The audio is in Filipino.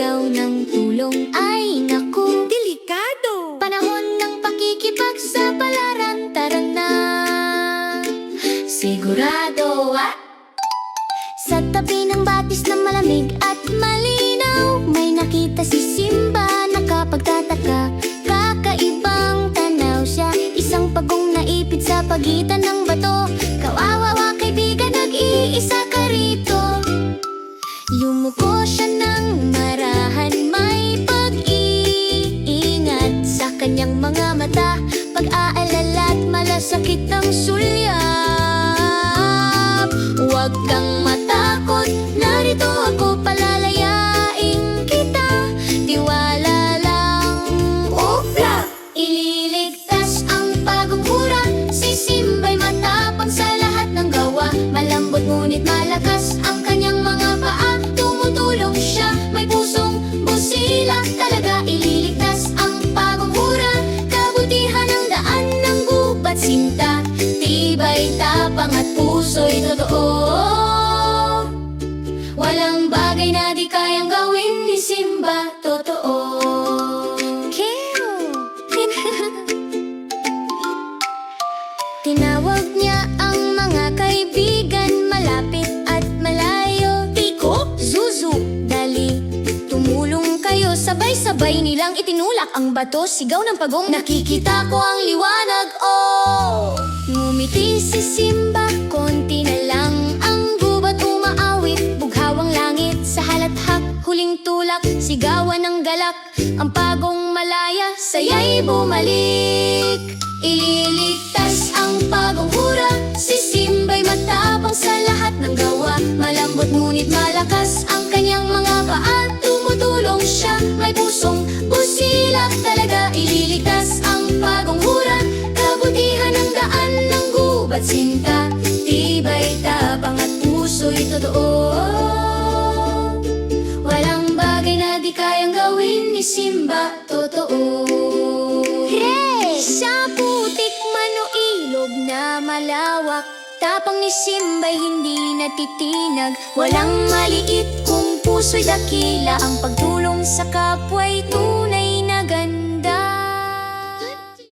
Humihilaw ng tulong. Ay naku. Delikado! Panahon ng pakikipagsapalaran Tara na. Sigurado ah Sa tabi ng batis na malamig at malinaw May nakita si Simba nakapagtataka Kakaibang tanaw siya Isang pagong naipit sa pagitan ng bato. Kawawawa kaibigan, nag-iisa kanyang mga mata. Pag-aalala at malasakit ang sulyap at puso'y totoo. Walang bagay na di kayang gawin ni Simba Totoo. Tinawag niya ang mga kaibigan Malapit at malayo. Tiko, Zuzu, Dali Tumulong kayo. Sabay-sabay nilang itinulak ang bato. Sigaw ng pagong Nakikita ko ang liwanag Tulak, sigawan ng galak Ang pagong malaya Saya'y bumalik. Ililigtas ang pagong hura Si Simba'y matapang sa lahat ng gawa. Malambot ngunit malakas ang kanyang mga paa Tumutulong siya, may pusong busilak Talaga ililigtas ang pagong hura Kabutihan ng daan ng gubat sinta. Tibay, tapang at puso'y totoo gawin ni Simba Totoo Hey! Sa putik man o ilog na malawak Tapang ni Simba'y hindi natitinag Walang maliit kung puso'y dakila Ang pagtulong sa kapwa'y tunay